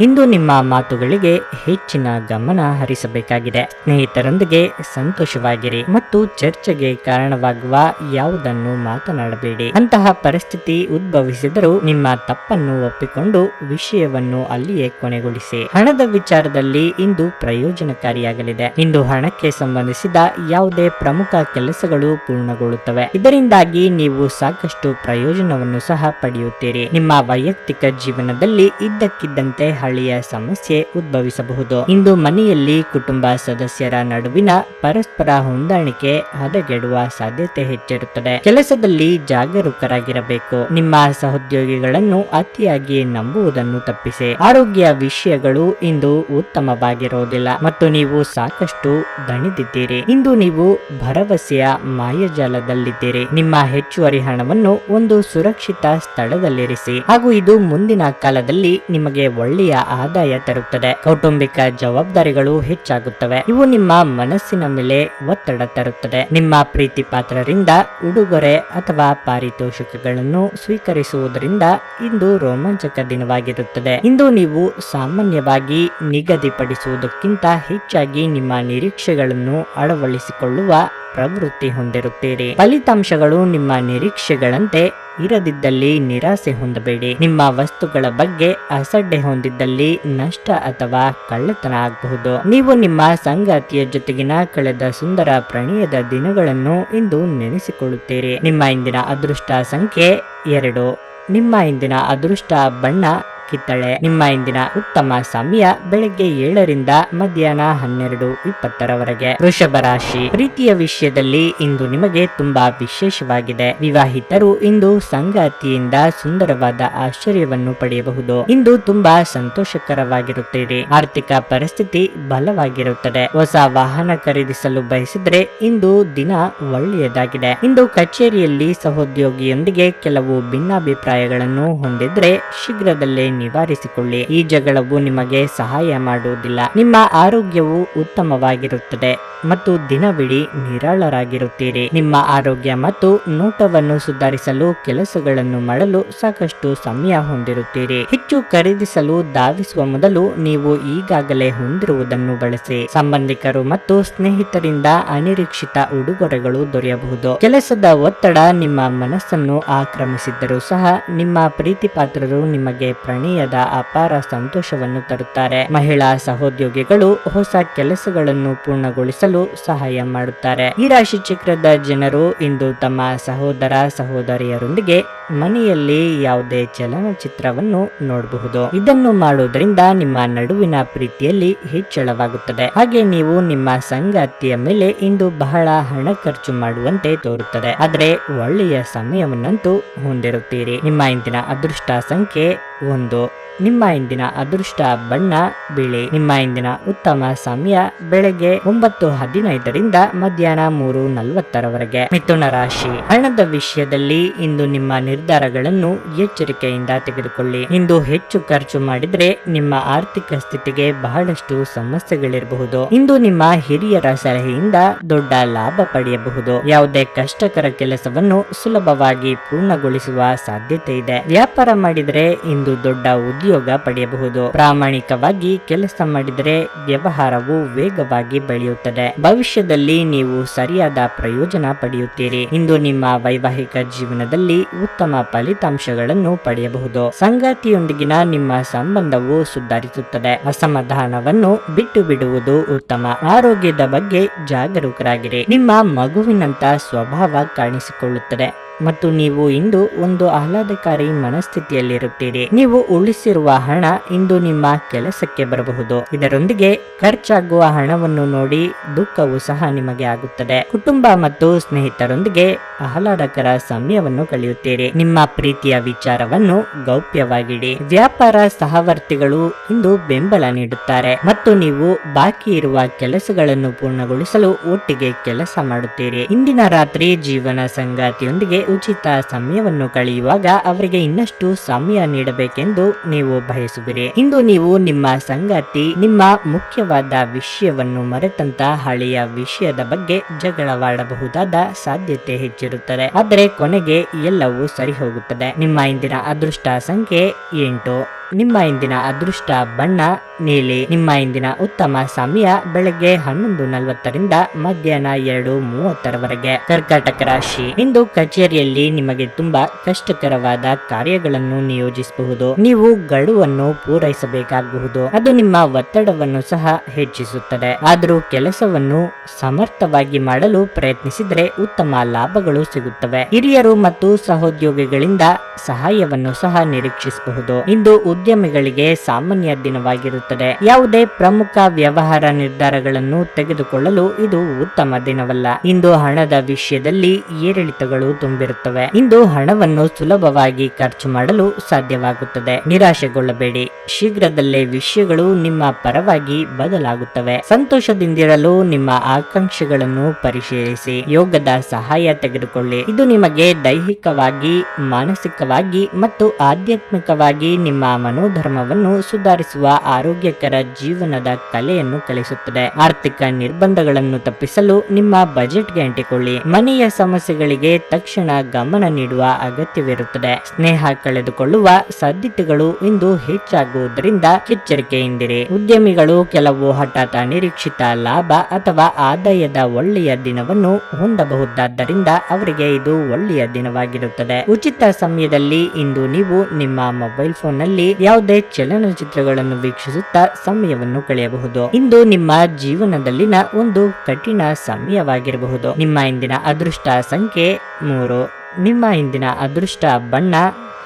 ಇಂದು ನಿಮ್ಮ ಮಾತುಗಳಿಗೆ ಹೆಚ್ಚಿನ ಗಮನ ಹರಿಸಬೇಕಾಗಿದೆ. ಸ್ನೇಹಿತರೊಂದಿಗೆ ಸಂತೋಷವಾಗಿರಿ ಮತ್ತು ಚರ್ಚೆಗೆ ಕಾರಣವಾಗುವ ಯಾವುದನ್ನು ಮಾತನಾಡಬೇಡಿ. ಅಂತಹ ಪರಿಸ್ಥಿತಿ ಉದ್ಭವಿಸಿದರೂ ನಿಮ್ಮ ತಪ್ಪನ್ನು ಒಪ್ಪಿಕೊಂಡು ವಿಷಯವನ್ನು ಅಲ್ಲಿಯೇ ಕೊನೆಗೊಳಿಸಿ. ಹಣದ ವಿಚಾರದಲ್ಲಿ ಇಂದು ಪ್ರಯೋಜನಕಾರಿಯಾಗಲಿದೆ. ಇಂದು ಹಣಕ್ಕೆ ಸಂಬಂಧಿಸಿದ ಯಾವುದೇ ಪ್ರಮುಖ ಕೆಲಸಗಳು ಪೂರ್ಣಗೊಳ್ಳುತ್ತವೆ. ಇದರಿಂದಾಗಿ ನೀವು ಸಾಕಷ್ಟು ಪ್ರಯೋಜನವನ್ನು ಸಹ ಪಡೆಯುತ್ತೀರಿ. ನಿಮ್ಮ ವೈಯಕ್ತಿಕ ಜೀವನದಲ್ಲಿ ಇದ್ದಕ್ಕಿದ್ದಂತೆ ಹಳೆಯ ಸಮಸ್ಯೆ ಉದ್ಭವಿಸಬಹುದು. ಇಂದು ಮನೆಯಲ್ಲಿ ಕುಟುಂಬ ಸದಸ್ಯರ ನಡುವಿನ ಪರಸ್ಪರ ಹೊಂದಾಣಿಕೆ ಹದಗೆಡುವ ಸಾಧ್ಯತೆ ಹೆಚ್ಚಿರುತ್ತದೆ. ಕೆಲಸದಲ್ಲಿ ಜಾಗರೂಕರಾಗಿರಬೇಕು. ನಿಮ್ಮ ಸಹೋದ್ಯೋಗಿಗಳನ್ನು ಅತಿಯಾಗಿ ನಂಬುವುದನ್ನು ತಪ್ಪಿಸಿ. ಆರೋಗ್ಯ ವಿಷಯಗಳು ಇಂದು ಉತ್ತಮವಾಗಿರುವುದಿಲ್ಲ ಮತ್ತು ನೀವು ಸಾಕಷ್ಟು ದಣಿದಿದ್ದೀರಿ. ಇಂದು ನೀವು ಭರವಸೆಯ ಮಾಯಜಾಲದಲ್ಲಿದ್ದೀರಿ. ನಿಮ್ಮ ಹೆಚ್ಚುವರಿ ಹಣವನ್ನು ಒಂದು ಸುರಕ್ಷಿತ ಸ್ಥಳದಲ್ಲಿರಿಸಿ. ಹಾಗೂ ಇದು ಮುಂದಿನ ಕಾಲದಲ್ಲಿ ನಿಮಗೆ ಒಳ್ಳೆಯ ಆದಾಯ ತರುತ್ತದೆ. ಕೌಟುಂಬಿಕ ಜವಾಬ್ದಾರಿಗಳು ಹೆಚ್ಚಾಗುತ್ತವೆ. ಇವು ನಿಮ್ಮ ಮನಸ್ಸಿನ ಮೇಲೆ ಒತ್ತಡ ತರುತ್ತದೆ. ನಿಮ್ಮ ಪ್ರೀತಿ ಪಾತ್ರರಿಂದ ಉಡುಗೊರೆ ಅಥವಾ ಪಾರಿತೋಷಕಗಳನ್ನು ಸ್ವೀಕರಿಸುವುದರಿಂದ ಇಂದು ರೋಮಾಂಚಕ ದಿನವಾಗಿರುತ್ತದೆ. ಇಂದು ನೀವು ಸಾಮಾನ್ಯವಾಗಿ ನಿಗದಿಪಡಿಸುವುದಕ್ಕಿಂತ ಹೆಚ್ಚಾಗಿ ನಿಮ್ಮ ನಿರೀಕ್ಷೆಗಳನ್ನು ಅಳವಡಿಸಿಕೊಳ್ಳುವ ಪ್ರವೃತ್ತಿ ಹೊಂದಿರುತ್ತೀರಿ. ಫಲಿತಾಂಶಗಳು ನಿಮ್ಮ ನಿರೀಕ್ಷೆಗಳಂತೆ ಇರದಿದ್ದಲ್ಲಿ ನಿರಾಸೆ ಹೊಂದಬೇಡಿ. ನಿಮ್ಮ ವಸ್ತುಗಳ ಬಗ್ಗೆ ಅಸಡ್ಡೆ ಹೊಂದಿದ್ದಲ್ಲಿ ನಷ್ಟ ಅಥವಾ ಕಳ್ಳತನ ಆಗಬಹುದು ನೀವು ನಿಮ್ಮ ಸಂಗಾತಿಯ ಜೊತೆಗಿನ ಕಳೆದ ಸುಂದರ ಪ್ರಣಯದ ದಿನಗಳನ್ನು ಇಂದು ನೆನೆಸಿಕೊಳ್ಳುತ್ತೀರಿ. ನಿಮ್ಮ ಇಂದಿನ ಅದೃಷ್ಟ ಸಂಖ್ಯೆ ಎರಡು. ನಿಮ್ಮ ಇಂದಿನ ಅದೃಷ್ಟ ಬಣ್ಣ ಕಿತ್ತಳೆ ನಿಮ್ಮ ಇಂದಿನ ಉತ್ತಮ ಸಮಯ ಬೆಳಗ್ಗೆ ಏಳರಿಂದ ಮಧ್ಯಾಹ್ನ ಹನ್ನೆರಡು ಇಪ್ಪತ್ತರವರೆಗೆ. ವೃಷಭ ರಾಶಿ ಪ್ರೀತಿಯ ವಿಷಯದಲ್ಲಿ ಇಂದು ನಿಮಗೆ ತುಂಬಾ ವಿಶೇಷವಾಗಿದೆ. ವಿವಾಹಿತರು ಇಂದು ಸಂಗಾತಿಯಿಂದ ಸುಂದರವಾದ ಆಶ್ಚರ್ಯವನ್ನು ಪಡೆಯಬಹುದು. ಇಂದು ತುಂಬಾ ಸಂತೋಷಕರವಾಗಿರುತ್ತೀರಿ. ಆರ್ಥಿಕ ಪರಿಸ್ಥಿತಿ ಬಲವಾಗಿರುತ್ತದೆ. ಹೊಸ ವಾಹನ ಖರೀದಿಸಲು ಬಯಸಿದ್ರೆ ಇಂದು ದಿನ ಒಳ್ಳೆಯದಾಗಿದೆ. ಇಂದು ಕಚೇರಿಯಲ್ಲಿ ಸಹೋದ್ಯೋಗಿಯೊಂದಿಗೆ ಕೆಲವು ಭಿನ್ನಾಭಿಪ್ರಾಯಗಳನ್ನು ಹೊಂದಿದ್ರೆ ಶೀಘ್ರದಲ್ಲೇ ನಿವಾರಿಸಿಕೊಳ್ಳಿ. ಈ ಜಗಳವು ನಿಮಗೆ ಸಹಾಯ ಮಾಡುವುದಿಲ್ಲ. ನಿಮ್ಮ ಆರೋಗ್ಯವು ಉತ್ತಮವಾಗಿರುತ್ತದೆ ಮತ್ತು ದಿನವಿಡೀ ನಿರಾಳರಾಗಿರುತ್ತೀರಿ. ನಿಮ್ಮ ಆರೋಗ್ಯ ಮತ್ತು ನೋಟವನ್ನು ಸುಧಾರಿಸಲು, ಕೆಲಸಗಳನ್ನು ಮಾಡಲು ಸಾಕಷ್ಟು ಸಮಯ ಹೊಂದಿರುತ್ತೀರಿ. ಹೆಚ್ಚು ಖರೀದಿಸಲು ಧಾವಿಸುವ ಮೊದಲು ನೀವು ಈಗಾಗಲೇ ಹೊಂದಿರುವುದನ್ನು ಬಳಸಿ. ಸಂಬಂಧಿಕರು ಮತ್ತು ಸ್ನೇಹಿತರಿಂದ ಅನಿರೀಕ್ಷಿತ ಉಡುಗೊರೆಗಳು ದೊರೆಯಬಹುದು. ಕೆಲಸದ ಒತ್ತಡ ನಿಮ್ಮ ಮನಸ್ಸನ್ನು ಆಕ್ರಮಿಸಿದ್ದರೂ ಸಹ ನಿಮ್ಮ ಪ್ರೀತಿಪಾತ್ರರು ನಿಮಗೆ ನಿಮಗೆ ಪ್ರಣಯದ ಅಪಾರ ಸಂತೋಷವನ್ನು ತರುತ್ತಾರೆ. ಮಹಿಳಾ ಸಹೋದ್ಯೋಗಿಗಳು ಹೊಸ ಕೆಲಸಗಳನ್ನು ಪೂರ್ಣಗೊಳಿಸಲು ಸಹಾಯ ಮಾಡುತ್ತಾರೆ. ಈ ರಾಶಿ ಚಕ್ರದ ಜನರು ಇಂದು ತಮ್ಮ ಸಹೋದರ ಸಹೋದರಿಯರೊಂದಿಗೆ ಮನೆಯಲ್ಲಿ ಯಾವುದೇ ಚಲನಚಿತ್ರವನ್ನು ನೋಡಬಹುದು. ಇದನ್ನು ಮಾಡುವುದರಿಂದ ನಿಮ್ಮ ನಡುವಿನ ಪ್ರೀತಿಯಲ್ಲಿ ಹೆಚ್ಚಳವಾಗುತ್ತದೆ. ಹಾಗೆ ನೀವು ನಿಮ್ಮ ಸಂಗಾತಿಯ ಮೇಲೆ ಇಂದು ಬಹಳ ಹಣ ಖರ್ಚು ಮಾಡುವಂತೆ ತೋರುತ್ತದೆ. ಆದರೆ ಒಳ್ಳೆಯ ಸಮಯವನ್ನಂತೂ ಹೊಂದಿರುತ್ತೀರಿ. ನಿಮ್ಮ ಇಂದಿನ ಅದೃಷ್ಟ ಸಂಖ್ಯೆ ಒಂದು. ನಿಮ್ಮ ಇಂದಿನ ಅದೃಷ್ಟ ಬಣ್ಣ ಬಿಳಿ. ನಿಮ್ಮ ಇಂದಿನ ಉತ್ತಮ ಸಮಯ ಬೆಳಗ್ಗೆ ಒಂಬತ್ತು ಹದಿನೈದರಿಂದ ಮಧ್ಯಾಹ್ನ ಮೂರು ನಲವತ್ತರವರೆಗೆ. ಮಿಥುನ ರಾಶಿ. ಹಣದ ವಿಷಯದಲ್ಲಿ ಇಂದು ನಿಮ್ಮ ನಿರ್ಧಾರಗಳನ್ನು ಎಚ್ಚರಿಕೆಯಿಂದ ತೆಗೆದುಕೊಳ್ಳಿ. ಇಂದು ಹೆಚ್ಚು ಖರ್ಚು ಮಾಡಿದ್ರೆ ನಿಮ್ಮ ಆರ್ಥಿಕ ಸ್ಥಿತಿಗೆ ಬಹಳಷ್ಟು ಸಮಸ್ಯೆಗಳಿರಬಹುದು. ಇಂದು ನಿಮ್ಮ ಹಿರಿಯರ ಸಲಹೆಯಿಂದ ದೊಡ್ಡ ಲಾಭ ಪಡೆಯಬಹುದು. ಯಾವುದೇ ಕಷ್ಟಕರ ಕೆಲಸವನ್ನು ಸುಲಭವಾಗಿ ಪೂರ್ಣಗೊಳಿಸುವ ಸಾಧ್ಯತೆ ಇದೆ. ವ್ಯಾಪಾರ ಮಾಡಿದರೆ ಇಂದು ದೊಡ್ಡ ಪಡೆಯಬಹುದು. ಪ್ರಾಮಾಣಿಕವಾಗಿ ಕೆಲಸ ಮಾಡಿದರೆ ವ್ಯವಹಾರವು ವೇಗವಾಗಿ ಬೆಳೆಯುತ್ತದೆ. ಭವಿಷ್ಯದಲ್ಲಿ ನೀವು ಸರಿಯಾದ ಪ್ರಯೋಜನ ಪಡೆಯುತ್ತೀರಿ. ಇಂದು ನಿಮ್ಮ ವೈವಾಹಿಕ ಜೀವನದಲ್ಲಿ ಉತ್ತಮ ಫಲಿತಾಂಶಗಳನ್ನು ಪಡೆಯಬಹುದು. ಸಂಗಾತಿಯೊಂದಿಗಿನ ನಿಮ್ಮ ಸಂಬಂಧವು ಸುಧಾರಿಸುತ್ತದೆ. ಅಸಮಾಧಾನವನ್ನು ಬಿಟ್ಟು ಬಿಡುವುದು ಉತ್ತಮ. ಆರೋಗ್ಯದ ಬಗ್ಗೆ ಜಾಗರೂಕರಾಗಿರಿ. ನಿಮ್ಮ ಮಗುವಿನಂತ ಸ್ವಭಾವ ಕಾಣಿಸಿಕೊಳ್ಳುತ್ತದೆ. ಮತ್ತು ನೀವು ಇಂದು ಒಂದು ಆಹ್ಲಾದಕಾರಿ ಮನಸ್ಥಿತಿಯಲ್ಲಿರುತ್ತೀರಿ. ನೀವು ಉಳಿಸಿರುವ ಹಣ ಇಂದು ನಿಮ್ಮ ಕೆಲಸಕ್ಕೆ ಬರಬಹುದು. ಇದರೊಂದಿಗೆ ಖರ್ಚಾಗುವ ಹಣವನ್ನು ನೋಡಿ ದುಃಖವು ಸಹ ನಿಮಗೆ ಆಗುತ್ತದೆ. ಕುಟುಂಬ ಮತ್ತು ಸ್ನೇಹಿತರೊಂದಿಗೆ ಆಹ್ಲಾದಕರ ಸಮಯವನ್ನು ಕಳೆಯುತ್ತೀರಿ. ನಿಮ್ಮ ಪ್ರೀತಿಯ ವಿಚಾರವನ್ನು ಗೌಪ್ಯವಾಗಿಡಿ. ವ್ಯಾಪಾರ ಸಹವರ್ತಿಗಳು ಇಂದು ಬೆಂಬಲ ನೀಡುತ್ತಾರೆ. ಮತ್ತು ನೀವು ಬಾಕಿ ಇರುವ ಕೆಲಸಗಳನ್ನು ಪೂರ್ಣಗೊಳಿಸಲು ಒಟ್ಟಿಗೆ ಕೆಲಸ ಮಾಡುತ್ತೀರಿ. ಇಂದಿನ ರಾತ್ರಿ ಜೀವನ ಸಂಗಾತಿಯೊಂದಿಗೆ ಉಚಿತ ಸಮಯವನ್ನು ಕಳೆಯುವಾಗ ಅವರಿಗೆ ಇನ್ನಷ್ಟು ಸಮಯ ನೀಡಬೇಕೆಂದು ನೀವು ಬಯಸುವಿರಿ. ಇಂದು ನೀವು ನಿಮ್ಮ ಸಂಗಾತಿ, ನಿಮ್ಮ ಮುಖ್ಯವಾದ ವಿಷಯವನ್ನು ಮರೆತಂತ ಹಳೆಯ ವಿಷಯದ ಬಗ್ಗೆ ಜಗಳವಾಡಬಹುದಾದ ಸಾಧ್ಯತೆ ಹೆಚ್ಚಿರುತ್ತದೆ. ಆದರೆ ಕೊನೆಗೆ ಎಲ್ಲವೂ ಸರಿ ಹೋಗುತ್ತದೆ ನಿಮ್ಮ ಇಂದಿನ ಅದೃಷ್ಟ ಸಂಖ್ಯೆ ಎಂಟು. ನಿಮ್ಮ ಇಂದಿನ ಅದೃಷ್ಟ ಬಣ್ಣ, ನೀಲಿ. ನಿಮ್ಮ ಇಂದಿನ ಉತ್ತಮ ಸಮಯ ಬೆಳಗ್ಗೆ ಹನ್ನೊಂದು ನಲವತ್ತರಿಂದ ಮಧ್ಯಾಹ್ನ ಎರಡು ಮೂವತ್ತರವರೆಗೆ. ಕರ್ಕಾಟಕ ರಾಶಿ. ಇಂದು ಕಚೇರಿಯಲ್ಲಿ ನಿಮಗೆ ತುಂಬಾ ಕಷ್ಟಕರವಾದ ಕಾರ್ಯಗಳನ್ನು ನಿಯೋಜಿಸಬಹುದು. ನೀವು ಗಡುವನ್ನು ಪೂರೈಸಬೇಕಾಗಬಹುದು. ಅದು ನಿಮ್ಮ ಒತ್ತಡವನ್ನು ಸಹ ಹೆಚ್ಚಿಸುತ್ತದೆ. ಆದರೂ ಕೆಲಸವನ್ನು ಸಮರ್ಥವಾಗಿ ಮಾಡಲು ಪ್ರಯತ್ನಿಸಿದರೆ ಉತ್ತಮ ಲಾಭಗಳು ಸಿಗುತ್ತವೆ. ಹಿರಿಯರು ಮತ್ತು ಸಹೋದ್ಯೋಗಿಗಳಿಂದ ಸಹಾಯವನ್ನು ಸಹ ನಿರೀಕ್ಷಿಸಬಹುದು. ಇಂದು ಉದ್ಯಮಿಗಳಿಗೆ ಸಾಮಾನ್ಯ ದಿನವಾಗಿರುತ್ತದೆ. ಯಾವುದೇ ಪ್ರಮುಖ ವ್ಯವಹಾರ ನಿರ್ಧಾರಗಳನ್ನು ತೆಗೆದುಕೊಳ್ಳಲು ಇದು ಉತ್ತಮ ದಿನವಲ್ಲ. ಇಂದು ಹಣದ ವಿಷಯದಲ್ಲಿ ಏರಿಳಿತಗಳು ತುಂಬಿರುತ್ತವೆ. ಇಂದು ಹಣವನ್ನು ಸುಲಭವಾಗಿ ಖರ್ಚು ಮಾಡಲು ಸಾಧ್ಯವಾಗುತ್ತದೆ. ನಿರಾಶೆಗೊಳ್ಳಬೇಡಿ. ಶೀಘ್ರದಲ್ಲೇ ವಿಷಯಗಳು ನಿಮ್ಮ ಪರವಾಗಿ ಬದಲಾಗುತ್ತವೆ. ಸಂತೋಷದಿಂದಿರಲು ನಿಮ್ಮ ಆಕಾಂಕ್ಷೆಗಳನ್ನು ಪರಿಶೀಲಿಸಿ. ಯೋಗದ ಸಹಾಯ ತೆಗೆದುಕೊಳ್ಳಿ. ಇದು ನಿಮಗೆ ದೈಹಿಕವಾಗಿ, ಮಾನಸಿಕವಾಗಿ ಮತ್ತು ಆಧ್ಯಾತ್ಮಿಕವಾಗಿ ನಿಮ್ಮ ಮನೋಧರ್ಮವನ್ನು ಸುಧಾರಿಸುವ ಆರೋಗ್ಯಕರ ಜೀವನದ ಕಲೆಯನ್ನು ಕಲಿಸುತ್ತದೆ. ಆರ್ಥಿಕ ನಿರ್ಬಂಧಗಳನ್ನು ತಪ್ಪಿಸಲು ನಿಮ್ಮ ಬಜೆಟ್ಗೆ ಅಂಟಿಕೊಳ್ಳಿ. ಮನೆಯ ಸಮಸ್ಯೆಗಳಿಗೆ ತಕ್ಷಣ ಗಮನ ನೀಡುವ ಅಗತ್ಯವಿರುತ್ತದೆ. ಸ್ನೇಹ ಕಳೆದುಕೊಳ್ಳುವ ಸಾಧ್ಯತೆಗಳು ಇಂದು ಹೆಚ್ಚಾಗುವುದರಿಂದ ಎಚ್ಚರಿಕೆಯಿಂದಿರಿ. ಉದ್ಯಮಿಗಳು ಕೆಲವು ಹಠಾತ್ ಅನಿರೀಕ್ಷಿತ ಲಾಭ ಅಥವಾ ಆದಾಯದ ಒಳ್ಳೆಯ ದಿನವನ್ನು ಹೊಂದಬಹುದಾದ್ದರಿಂದ ಅವರಿಗೆ ಇದು ಒಳ್ಳೆಯ ದಿನವಾಗಿರುತ್ತದೆ. ಉಚಿತ ಸಮಯದಲ್ಲಿ ಇಂದು ನೀವು ನಿಮ್ಮ ಮೊಬೈಲ್ ಫೋನ್ನಲ್ಲಿ ಯಾವುದೇ ಚಲನಚಿತ್ರಗಳನ್ನು ವೀಕ್ಷಿಸುತ್ತಾ ಸಮಯವನ್ನು ಕಳೆಯಬಹುದು. ಇಂದು ನಿಮ್ಮ ಜೀವನದಲ್ಲಿನ ಒಂದು ಕಠಿಣ ಸಮಯವಾಗಿರಬಹುದು. ನಿಮ್ಮ ಇಂದಿನ ಅದೃಷ್ಟ ಸಂಖ್ಯೆ ಮೂರು. ನಿಮ್ಮ ಇಂದಿನ ಅದೃಷ್ಟ ಬಣ್ಣ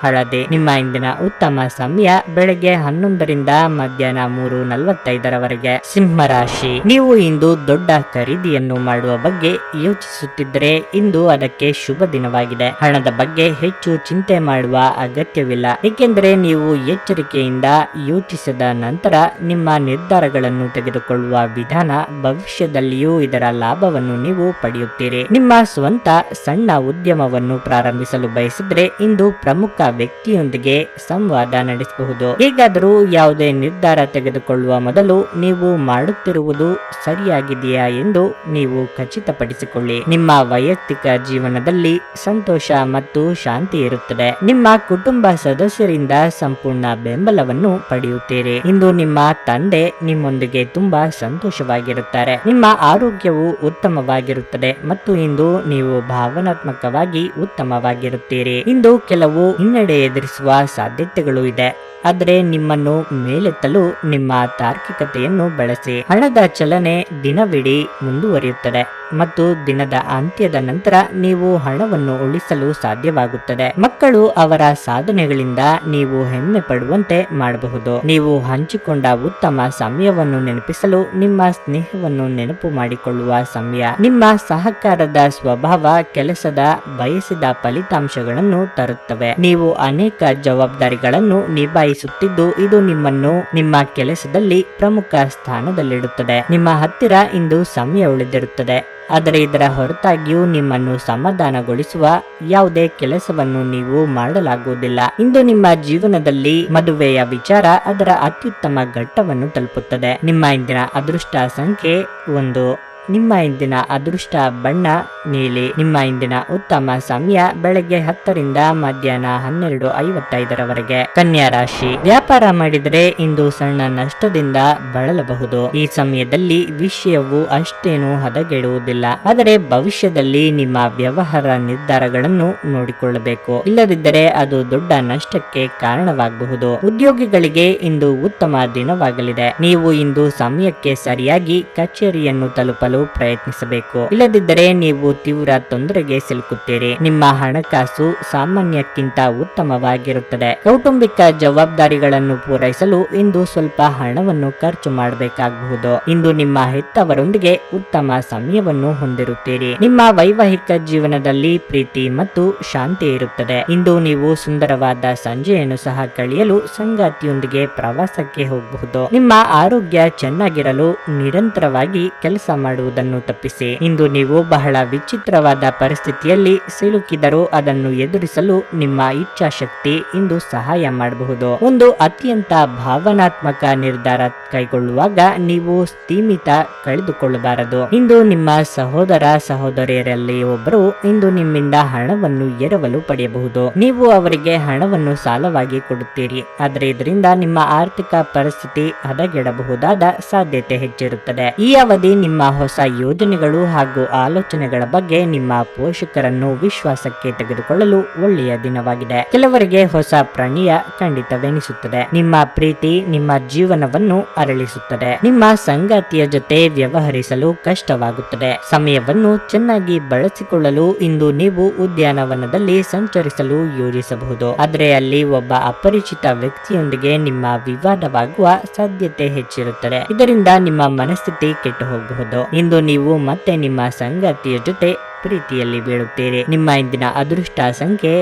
ಹಳದಿ. ನಿಮ್ಮ ಇಂದಿನ ಉತ್ತಮ ಸಮಯ ಬೆಳಗ್ಗೆ ಹನ್ನೊಂದರಿಂದ ಮಧ್ಯಾಹ್ನ ಮೂರು ನಲವತ್ತೈದರವರೆಗೆ. ಸಿಂಹ ರಾಶಿ. ನೀವು ಇಂದು ದೊಡ್ಡ ಖರೀದಿಯನ್ನು ಮಾಡುವ ಬಗ್ಗೆ ಯೋಚಿಸುತ್ತಿದ್ದರೆ ಇಂದು ಅದಕ್ಕೆ ಶುಭ ದಿನವಾಗಿದೆ. ಹಣದ ಬಗ್ಗೆ ಹೆಚ್ಚು ಚಿಂತೆ ಮಾಡುವ ಅಗತ್ಯವಿಲ್ಲ. ಏಕೆಂದರೆ ನೀವು ಎಚ್ಚರಿಕೆಯಿಂದ ಯೋಚಿಸಿದ ನಂತರ ನಿಮ್ಮ ನಿರ್ಧಾರಗಳನ್ನು ತೆಗೆದುಕೊಳ್ಳುವ ವಿಧಾನ ಭವಿಷ್ಯದಲ್ಲಿಯೂ ಇದರ ಲಾಭವನ್ನು ನೀವು ಪಡೆಯುತ್ತೀರಿ. ನಿಮ್ಮ ಸ್ವಂತ ಸಣ್ಣ ಉದ್ಯಮವನ್ನು ಪ್ರಾರಂಭಿಸಲು ಬಯಸಿದ್ರೆ ಇಂದು ಪ್ರಮುಖ ವ್ಯಕ್ತಿಯೊಂದಿಗೆ ಸಂವಾದ ನಡೆಸಬಹುದು. ಹೇಗಾದರೂ ಯಾವುದೇ ನಿರ್ಧಾರ ತೆಗೆದುಕೊಳ್ಳುವ ಮೊದಲು ನೀವು ಮಾಡುತ್ತಿರುವುದು ಸರಿಯಾಗಿದೆಯಾ ಎಂದು ನೀವು ಖಚಿತಪಡಿಸಿಕೊಳ್ಳಿ. ನಿಮ್ಮ ವೈಯಕ್ತಿಕ ಜೀವನದಲ್ಲಿ ಸಂತೋಷ ಮತ್ತು ಶಾಂತಿ ಇರುತ್ತದೆ. ನಿಮ್ಮ ಕುಟುಂಬ ಸದಸ್ಯರಿಂದ ಸಂಪೂರ್ಣ ಬೆಂಬಲವನ್ನು ಪಡೆಯುತ್ತೀರಿ. ಇಂದು ನಿಮ್ಮ ತಂದೆ ನಿಮ್ಮೊಂದಿಗೆ ತುಂಬಾ ಸಂತೋಷವಾಗಿರುತ್ತಾರೆ. ನಿಮ್ಮ ಆರೋಗ್ಯವು ಉತ್ತಮವಾಗಿರುತ್ತದೆ ಮತ್ತು ಇಂದು ನೀವು ಭಾವನಾತ್ಮಕವಾಗಿ ಉತ್ತಮವಾಗಿರುತ್ತೀರಿ. ಇಂದು ಕೆಲವು ಹಿನ್ನಡೆ ಎದುರಿಸುವ ಸಾಧ್ಯತೆಗಳು ಇದೆ. ಆದರೆ ನಿಮ್ಮನ್ನು ಮೇಲೆತ್ತಲು ನಿಮ್ಮ ತಾರ್ಕಿಕತೆಯನ್ನು ಬಳಸಿ. ಹಣದ ಚಲನೆ ದಿನವಿಡೀ ಮುಂದುವರಿಯುತ್ತದೆ ಮತ್ತು ದಿನದ ಅಂತ್ಯದ ನಂತರ ನೀವು ಹಣವನ್ನು ಉಳಿಸಲು ಸಾಧ್ಯವಾಗುತ್ತದೆ. ಮಕ್ಕಳು ಅವರ ಸಾಧನೆಗಳಿಂದ ನೀವು ಹೆಮ್ಮೆ ಪಡುವಂತೆ ಮಾಡಬಹುದು. ನೀವು ಹಂಚಿಕೊಂಡ ಉತ್ತಮ ಸಮಯವನ್ನು ನೆನಪಿಸಲು ನಿಮ್ಮ ಸ್ನೇಹವನ್ನು ನೆನಪು ಮಾಡಿಕೊಳ್ಳುವ ಸಮಯ. ನಿಮ್ಮ ಸಹಕಾರದ ಸ್ವಭಾವ ಕೆಲಸದ ಬಯಸಿದ ಫಲಿತಾಂಶಗಳನ್ನು ತರುತ್ತವೆ. ನೀವು ಅನೇಕ ಜವಾಬ್ದಾರಿಗಳನ್ನು ನಿಭಾಯಿಸುತ್ತಿದ್ದು ಇದು ನಿಮ್ಮನ್ನು, ನಿಮ್ಮ ಕೆಲಸದಲ್ಲಿ ಪ್ರಮುಖ ಸ್ಥಾನದಲ್ಲಿಡುತ್ತದೆ. ನಿಮ್ಮ ಹತ್ತಿರ ಇಂದು ಸಮಯ ಉಳಿದಿರುತ್ತದೆ. ಆದರೆ ಇದರ ಹೊರತಾಗಿಯೂ ನಿಮ್ಮನ್ನು ಸಮಾಧಾನಗೊಳಿಸುವ ಯಾವುದೇ ಕೆಲಸವನ್ನು ನೀವು ಮಾಡಲಾಗುವುದಿಲ್ಲ. ಇಂದು ನಿಮ್ಮ ಜೀವನದಲ್ಲಿ ಮದುವೆಯ ವಿಚಾರ ಅದರ ಅತ್ಯುತ್ತಮ ಘಟ್ಟವನ್ನು ತಲುಪುತ್ತದೆ. ನಿಮ್ಮ ಇಂದಿನ ಅದೃಷ್ಟ ಸಂಖ್ಯೆ ಒಂದು. ನಿಮ್ಮ ಇಂದಿನ ಅದೃಷ್ಟ ಬಣ್ಣ, ನೀಲಿ. ನಿಮ್ಮ ಇಂದಿನ ಉತ್ತಮ ಸಮಯ ಬೆಳಗ್ಗೆ ಹತ್ತರಿಂದ ಮಧ್ಯಾಹ್ನ ಹನ್ನೆರಡು ಐವತ್ತೈದರವರೆಗೆ. ಕನ್ಯಾ ರಾಶಿ. ವ್ಯಾಪಾರ ಮಾಡಿದರೆ ಇಂದು ಸಣ್ಣ ನಷ್ಟದಿಂದ ಬಳಲಬಹುದು. ಈ ಸಮಯದಲ್ಲಿ ವಿಷಯವು ಅಷ್ಟೇನು ಹದಗೆಡುವುದಿಲ್ಲ. ಆದರೆ ಭವಿಷ್ಯದಲ್ಲಿ ನಿಮ್ಮ ವ್ಯವಹಾರ ನಿರ್ಧಾರಗಳನ್ನು ನೋಡಿಕೊಳ್ಳಬೇಕು. ಇಲ್ಲದಿದ್ದರೆ ಅದು ದೊಡ್ಡ ನಷ್ಟಕ್ಕೆ ಕಾರಣವಾಗಬಹುದು. ಉದ್ಯೋಗಿಗಳಿಗೆ ಇಂದು ಉತ್ತಮ ದಿನವಾಗಲಿದೆ. ನೀವು ಇಂದು ಸಮಯಕ್ಕೆ ಸರಿಯಾಗಿ ಕಚೇರಿಯನ್ನು ತಲುಪಲು ಪ್ರಯತ್ನಿಸಬೇಕು. ಇಲ್ಲದಿದ್ದರೆ ನೀವು ತೀವ್ರ ತೊಂದರೆಗೆ ಸಿಲುಕುತ್ತೀರಿ. ನಿಮ್ಮ ಹಣಕಾಸು ಸಾಮಾನ್ಯಕ್ಕಿಂತ ಉತ್ತಮವಾಗಿರುತ್ತದೆ. ಕೌಟುಂಬಿಕ ಜವಾಬ್ದಾರಿಗಳನ್ನು ಪೂರೈಸಲು ಇಂದು ಸ್ವಲ್ಪ ಹಣವನ್ನು ಖರ್ಚು ಮಾಡಬೇಕಾಗಬಹುದು. ಇಂದು ನಿಮ್ಮ ಹೆತ್ತವರೊಂದಿಗೆ ಉತ್ತಮ ಸಮಯವನ್ನು ಹೊಂದಿರುತ್ತೀರಿ. ನಿಮ್ಮ ವೈವಾಹಿಕ ಜೀವನದಲ್ಲಿ ಪ್ರೀತಿ ಮತ್ತು ಶಾಂತಿ ಇರುತ್ತದೆ. ಇಂದು ನೀವು ಸುಂದರವಾದ ಸಂಜೆಯನ್ನು ಸಹ ಕಳೆಯಲು ಸಂಗಾತಿಯೊಂದಿಗೆ ಪ್ರವಾಸಕ್ಕೆ ಹೋಗಬಹುದು. ನಿಮ್ಮ ಆರೋಗ್ಯ ಚೆನ್ನಾಗಿರಲು ನಿರಂತರವಾಗಿ ಕೆಲಸ ಮಾಡುವ ಮಾಡುವುದನ್ನು ತಪ್ಪಿಸಿ. ಇಂದು ನೀವು ಬಹಳ ವಿಚಿತ್ರವಾದ ಪರಿಸ್ಥಿತಿಯಲ್ಲಿ ಸಿಲುಕಿದರೂ ಅದನ್ನು ಎದುರಿಸಲು ನಿಮ್ಮ ಇಚ್ಛಾಶಕ್ತಿ ಇಂದು ಸಹಾಯ ಮಾಡಬಹುದು. ಒಂದು ಅತ್ಯಂತ ಭಾವನಾತ್ಮಕ ನಿರ್ಧಾರ ಕೈಗೊಳ್ಳುವಾಗ ನೀವು ಸ್ಥೀಮಿತ ಕಳೆದುಕೊಳ್ಳಬಾರದು. ಇಂದು ನಿಮ್ಮ ಸಹೋದರ ಸಹೋದರಿಯರಲ್ಲಿ ಒಬ್ಬರು ಇಂದು ನಿಮ್ಮಿಂದ ಹಣವನ್ನು ಎರವಲು ಪಡೆಯಬಹುದು. ನೀವು ಅವರಿಗೆ ಹಣವನ್ನು ಸಾಲವಾಗಿ ಕೊಡುತ್ತೀರಿ. ಆದರೆ ಇದರಿಂದ ನಿಮ್ಮ ಆರ್ಥಿಕ ಪರಿಸ್ಥಿತಿ ಹದಗೆಡಬಹುದಾದ ಸಾಧ್ಯತೆ ಹೆಚ್ಚಿರುತ್ತದೆ. ಈ ಅವಧಿ ನಿಮ್ಮ ಯೋಜನೆಗಳು ಹಾಗೂ ಆಲೋಚನೆಗಳ ಬಗ್ಗೆ ನಿಮ್ಮ ಪೋಷಕರನ್ನು ವಿಶ್ವಾಸಕ್ಕೆ ತೆಗೆದುಕೊಳ್ಳಲು ಒಳ್ಳೆಯ ದಿನವಾಗಿದೆ. ಕೆಲವರಿಗೆ ಹೊಸ ಪ್ರಾಣಿಯ ಖಂಡಿತವೆನಿಸುತ್ತದೆ. ನಿಮ್ಮ ಪ್ರೀತಿ ನಿಮ್ಮ ಜೀವನವನ್ನು ಅರಳಿಸುತ್ತದೆ. ನಿಮ್ಮ ಸಂಗಾತಿಯ ಜೊತೆ ವ್ಯವಹರಿಸಲು ಕಷ್ಟವಾಗುತ್ತದೆ. ಸಮಯವನ್ನು ಚೆನ್ನಾಗಿ ಬಳಸಿಕೊಳ್ಳಲು ಇಂದು ನೀವು ಉದ್ಯಾನವನದಲ್ಲಿ ಸಂಚರಿಸಲು ಯೋಜಿಸಬಹುದು. ಆದರೆ ಅಲ್ಲಿ ಒಬ್ಬ ಅಪರಿಚಿತ ವ್ಯಕ್ತಿಯೊಂದಿಗೆ ನಿಮ್ಮ ವಿವಾದವಾಗುವ ಸಾಧ್ಯತೆ ಹೆಚ್ಚಿರುತ್ತದೆ. ಇದರಿಂದ ನಿಮ್ಮ ಮನಸ್ಥಿತಿ ಕೆಟ್ಟು ಹೋಗಬಹುದು ಇಂದು ನೀವು ಮತ್ತೆ ನಿಮ್ಮ ಸಂಗತಿಯ ಜೊತೆ ಪ್ರೀತಿಯಲ್ಲಿ ಬೀಳುತ್ತೀರಿ. ನಿಮ್ಮ ಇಂದಿನ ಅದೃಷ್ಟ ಸಂಖ್ಯೆ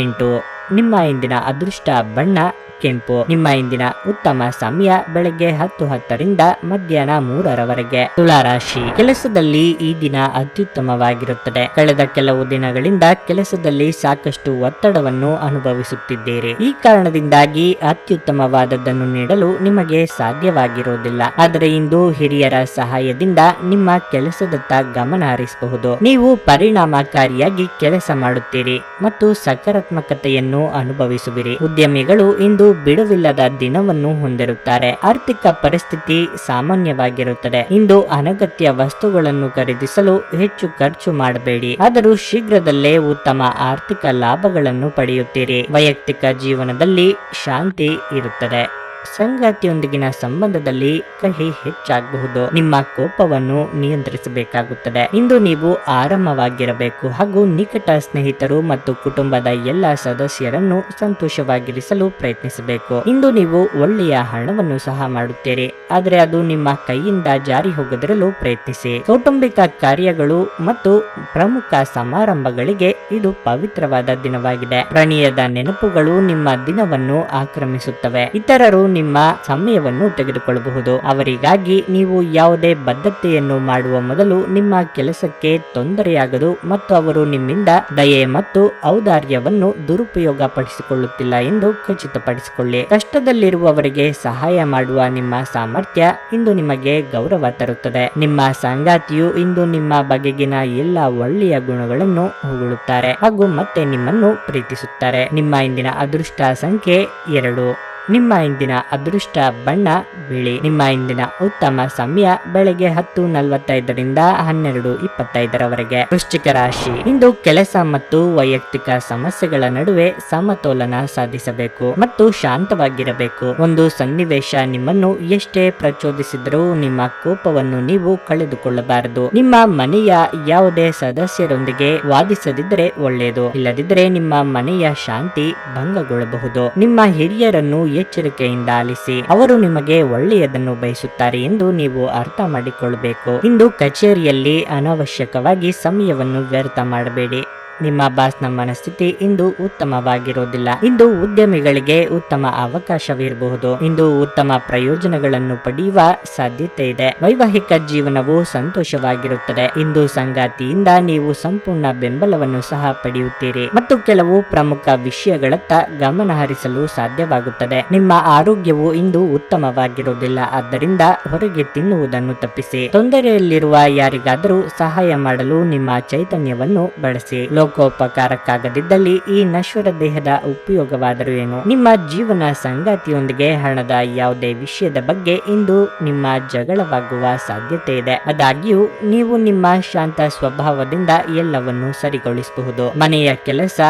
ಎಂಟು. ನಿಮ್ಮ ಇಂದಿನ ಅದೃಷ್ಟ ಬಣ್ಣ ಕೆಂಪು. ನಿಮ್ಮ ಇಂದಿನ ಉತ್ತಮ ಸಮಯ ಬೆಳಗ್ಗೆ ಹತ್ತು ಹತ್ತರಿಂದ ಮಧ್ಯಾಹ್ನ ಮೂರರವರೆಗೆ. ತುಲಾರಾಶಿ. ಕೆಲಸದಲ್ಲಿ ಈ ದಿನ ಅತ್ಯುತ್ತಮವಾಗಿರುತ್ತದೆ. ಕಳೆದ ಕೆಲವು ದಿನಗಳಿಂದ ಕೆಲಸದಲ್ಲಿ ಸಾಕಷ್ಟು ಒತ್ತಡವನ್ನು ಅನುಭವಿಸುತ್ತಿದ್ದೀರಿ. ಈ ಕಾರಣದಿಂದಾಗಿ ಅತ್ಯುತ್ತಮವಾದದ್ದನ್ನು ನೀಡಲು ನಿಮಗೆ ಸಾಧ್ಯವಾಗಿರುವುದಿಲ್ಲ. ಆದರೆ ಇಂದು ಹಿರಿಯರ ಸಹಾಯದಿಂದ ನಿಮ್ಮ ಕೆಲಸದತ್ತ ಗಮನ ಹರಿಸಬಹುದು. ನೀವು ಪರಿಣಾಮಕಾರಿಯಾಗಿ ಕೆಲಸ ಮಾಡುತ್ತೀರಿ ಮತ್ತು ಸಕಾರಾತ್ಮಕತೆಯನ್ನು ಅನುಭವಿಸುವಿರಿ. ಉದ್ಯಮಿಗಳು ಇಂದು ಬಿಡುವಿಲ್ಲದ ದಿನವನ್ನು ಹೊಂದಿರುತ್ತಾರೆ. ಆರ್ಥಿಕ ಪರಿಸ್ಥಿತಿ ಸಾಮಾನ್ಯವಾಗಿರುತ್ತದೆ. ಇಂದು ಅನಗತ್ಯ ವಸ್ತುಗಳನ್ನು ಖರೀದಿಸಲು ಹೆಚ್ಚು ಖರ್ಚು ಮಾಡಬೇಡಿ. ಆದರೂ ಶೀಘ್ರದಲ್ಲೇ ಉತ್ತಮ ಆರ್ಥಿಕ ಲಾಭಗಳನ್ನು ಪಡೆಯುತ್ತೀರಿ. ವೈಯಕ್ತಿಕ ಜೀವನದಲ್ಲಿ ಶಾಂತಿ ಇರುತ್ತದೆ. ಸಂಗಾತಿಯೊಂದಿಗಿನ ಸಂಬಂಧದಲ್ಲಿ ಕಹಿ ಹೆಚ್ಚಾಗಬಹುದು. ನಿಮ್ಮ ಕೋಪವನ್ನು ನಿಯಂತ್ರಿಸಬೇಕಾಗುತ್ತದೆ. ಇಂದು ನೀವು ಆರಾಮವಾಗಿರಬೇಕು. ಹಾಗೂ ನಿಕಟ ಸ್ನೇಹಿತರು ಮತ್ತು ಕುಟುಂಬದ ಎಲ್ಲ ಸದಸ್ಯರನ್ನು ಸಂತೋಷವಾಗಿರಿಸಲು ಪ್ರಯತ್ನಿಸಬೇಕು. ಇಂದು ನೀವು ಒಳ್ಳೆಯ ಹಣವನ್ನು ಸಹ ಮಾಡುತ್ತೀರಿ. ಆದರೆ ಅದು ನಿಮ್ಮ ಕೈಯಿಂದ ಜಾರಿ ಹೋಗದಿರಲು ಪ್ರಯತ್ನಿಸಿ. ಕೌಟುಂಬಿಕ ಕಾರ್ಯಗಳು ಮತ್ತು ಪ್ರಮುಖ ಸಮಾರಂಭಗಳಿಗೆ ಇದು ಪವಿತ್ರವಾದ ದಿನವಾಗಿದೆ. ಪ್ರಣಯದ ನೆನಪುಗಳು ನಿಮ್ಮ ದಿನವನ್ನು ಆಕ್ರಮಿಸುತ್ತವೆ. ಇತರರು ನಿಮ್ಮ ಸಮಯವನ್ನು ತೆಗೆದುಕೊಳ್ಳಬಹುದು. ಅವರಿಗಾಗಿ ನೀವು ಯಾವುದೇ ಬದ್ಧತೆಯನ್ನು ಮಾಡುವ ಮೊದಲು ನಿಮ್ಮ ಕೆಲಸಕ್ಕೆ ತೊಂದರೆಯಾಗದು ಮತ್ತು ಅವರು ನಿಮ್ಮಿಂದ ದಯೆ ಮತ್ತು ಔದಾರ್ಯವನ್ನು ದುರುಪಯೋಗ ಪಡಿಸಿಕೊಳ್ಳುತ್ತಿಲ್ಲ ಎಂದು ಖಚಿತಪಡಿಸಿಕೊಳ್ಳಿ. ಕಷ್ಟದಲ್ಲಿರುವವರಿಗೆ ಸಹಾಯ ಮಾಡುವ ನಿಮ್ಮ ಸಾಮರ್ಥ್ಯ ಇಂದು ನಿಮಗೆ ಗೌರವ ತರುತ್ತದೆ. ನಿಮ್ಮ ಸಂಗಾತಿಯು ಇಂದು ನಿಮ್ಮ ಬಗೆಗಿನ ಎಲ್ಲ ಒಳ್ಳೆಯ ಗುಣಗಳನ್ನು ಹೊಗಳುತ್ತಾರೆ ಹಾಗೂ ಮತ್ತೆ ನಿಮ್ಮನ್ನು ಪ್ರೀತಿಸುತ್ತಾರೆ. ನಿಮ್ಮ ಇಂದಿನ ಅದೃಷ್ಟ ಸಂಖ್ಯೆ ಎರಡು. ನಿಮ್ಮ ಇಂದಿನ ಅದೃಷ್ಟ ಬಣ್ಣ, ಬಿಳಿ. ನಿಮ್ಮ ಇಂದಿನ ಉತ್ತಮ ಸಮಯ ಬೆಳಗ್ಗೆ ಹತ್ತು ನಲವತ್ತೈದರಿಂದ ಹನ್ನೆರಡು ಇಪ್ಪತ್ತೈದರವರೆಗೆ. ವೃಶ್ಚಿಕ ರಾಶಿ. ಇಂದು ಕೆಲಸ ಮತ್ತು ವೈಯಕ್ತಿಕ ಸಮಸ್ಯೆಗಳ ನಡುವೆ ಸಮತೋಲನ ಸಾಧಿಸಬೇಕು ಮತ್ತು ಶಾಂತವಾಗಿರಬೇಕು. ಒಂದು ಸನ್ನಿವೇಶ ನಿಮ್ಮನ್ನು ಎಷ್ಟೇ ಪ್ರಚೋದಿಸಿದರೂ ನಿಮ್ಮ ಕೋಪವನ್ನು ನೀವು ಕಳೆದುಕೊಳ್ಳಬಾರದು. ನಿಮ್ಮ ಮನೆಯ ಯಾವುದೇ ಸದಸ್ಯರೊಂದಿಗೆ ವಾದಿಸದಿದ್ದರೆ ಒಳ್ಳೆಯದು. ಇಲ್ಲದಿದ್ದರೆ ನಿಮ್ಮ ಮನೆಯ ಶಾಂತಿ ಭಂಗಗೊಳ್ಳಬಹುದು. ನಿಮ್ಮ ಹಿರಿಯರನ್ನು ಎಚ್ಚರಿಕೆಯಿಂದ ಆಲಿಸಿ ಅವರು ನಿಮಗೆ ಒಳ್ಳೆಯದನ್ನು ಬಯಸುತ್ತಾರೆ ಎಂದು ನೀವು ಅರ್ಥ ಮಾಡಿಕೊಳ್ಳಬೇಕು ಇಂದು ಕಚೇರಿಯಲ್ಲಿ ಅನಾವಶ್ಯಕವಾಗಿ ಸಮಯವನ್ನು ವ್ಯರ್ಥ ಮಾಡಬೇಡಿ. ನಿಮ್ಮ ಬಾಸ್ನ ಮನಸ್ಥಿತಿ ಇಂದು ಉತ್ತಮವಾಗಿರುವುದಿಲ್ಲ. ಇಂದು ಉದ್ಯಮಿಗಳಿಗೆ ಉತ್ತಮ ಅವಕಾಶವಿರಬಹುದು. ಇಂದು ಉತ್ತಮ ಪ್ರಯೋಜನಗಳನ್ನು ಪಡೆಯುವ ಸಾಧ್ಯತೆ ಇದೆ. ವೈವಾಹಿಕ ಜೀವನವು ಸಂತೋಷವಾಗಿರುತ್ತದೆ. ಇಂದು ಸಂಗಾತಿಯಿಂದ ನೀವು ಸಂಪೂರ್ಣ ಬೆಂಬಲವನ್ನು ಸಹ ಪಡೆಯುತ್ತೀರಿ. ಮತ್ತು ಕೆಲವು ಪ್ರಮುಖ ವಿಷಯಗಳತ್ತ ಗಮನ ಹರಿಸಲು ಸಾಧ್ಯವಾಗುತ್ತದೆ. ನಿಮ್ಮ ಆರೋಗ್ಯವು ಇಂದು ಉತ್ತಮವಾಗಿರುವುದಿಲ್ಲ. ಆದ್ದರಿಂದ ಹೊರಗೆ ತಿನ್ನುವುದನ್ನು ತಪ್ಪಿಸಿ. ತೊಂದರೆಯಲ್ಲಿರುವ ಯಾರಿಗಾದರೂ ಸಹಾಯ ಮಾಡಲು ನಿಮ್ಮ ಚೈತನ್ಯವನ್ನು ಬಳಸಿ. ಲೋಕೋಪಕಾರಕ್ಕಾಗದಿದ್ದಲ್ಲಿ ಈ ನಶ್ವರ ದೇಹದ ಉಪಯೋಗವಾದರೂ ಏನು? ನಿಮ್ಮ ಜೀವನ ಸಂಗಾತಿಯೊಂದಿಗೆ ಹಣದ ಯಾವುದೇ ವಿಷಯದ ಬಗ್ಗೆ ಇಂದು ನಿಮ್ಮ ಜಗಳವಾಗುವ ಸಾಧ್ಯತೆ ಇದೆ. ಆದಾಗ್ಯೂ, ನೀವು ನಿಮ್ಮ ಶಾಂತ ಸ್ವಭಾವದಿಂದ ಎಲ್ಲವನ್ನು ಸರಿಗೊಳಿಸಬಹುದು. ಮನೆಯ ಕೆಲಸ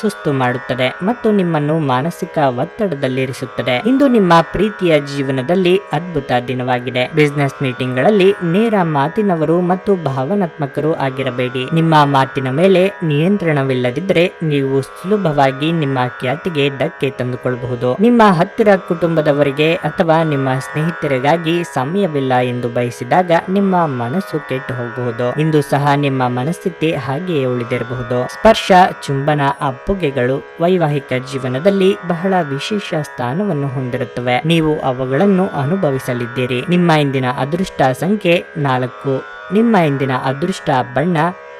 ಸುಸ್ತು ಮಾಡುತ್ತದೆ ಮತ್ತು ನಿಮ್ಮನ್ನು ಮಾನಸಿಕ ಒತ್ತಡದಲ್ಲಿರಿಸುತ್ತದೆ. ಇಂದು ನಿಮ್ಮ ಪ್ರೀತಿಯ ಜೀವನದಲ್ಲಿ ಅದ್ಭುತ ದಿನವಾಗಿದೆ. ಬಿಸಿನೆಸ್ ಮೀಟಿಂಗ್ಗಳಲ್ಲಿ ನೇರ ಮಾತಿನವರು ಮತ್ತು ಭಾವನಾತ್ಮಕರು ಆಗಿರಬೇಡಿ. ನಿಮ್ಮ ಮಾತಿನ ಮೇಲೆ ನಿಯಂತ್ರಣವಿಲ್ಲದಿದ್ದರೆ ನೀವು ಸುಲಭವಾಗಿ ನಿಮ್ಮ ಖ್ಯಾತಿಗೆ ಧಕ್ಕೆ ತಂದುಕೊಳ್ಳಬಹುದು ನಿಮ್ಮ ಹತ್ತಿರ ಕುಟುಂಬದವರಿಗೆ ಅಥವಾ ನಿಮ್ಮ ಸ್ನೇಹಿತರಿಗಾಗಿ ಸಮಯವಿಲ್ಲ ಎಂದು ಬಯಸಿದಾಗ ನಿಮ್ಮ ಮನಸ್ಸು ಕೆಟ್ಟು ಹೋಗಬಹುದು. ಇಂದು ಸಹ ನಿಮ್ಮ ಮನಸ್ಥಿತಿ ಹಾಗೆಯೇ ಉಳಿದಿರಬಹುದು. ಸ್ಪರ್ಶ, ಚುಂಬನ ಅಪ್ಪುಗೆಗಳು ವೈವಾಹಿಕ ಜೀವನದಲ್ಲಿ ಬಹಳ ವಿಶೇಷ ಸ್ಥಾನವನ್ನು ಹೊಂದಿರುತ್ತವೆ. ನೀವು ಅವುಗಳನ್ನು ಅನುಭವಿಸಲಿದ್ದೀರಿ. ನಿಮ್ಮ ಇಂದಿನ ಅದೃಷ್ಟ ಸಂಖ್ಯೆ ನಾಲ್ಕು. ನಿಮ್ಮ ಇಂದಿನ ಅದೃಷ್ಟ ಬಣ್ಣ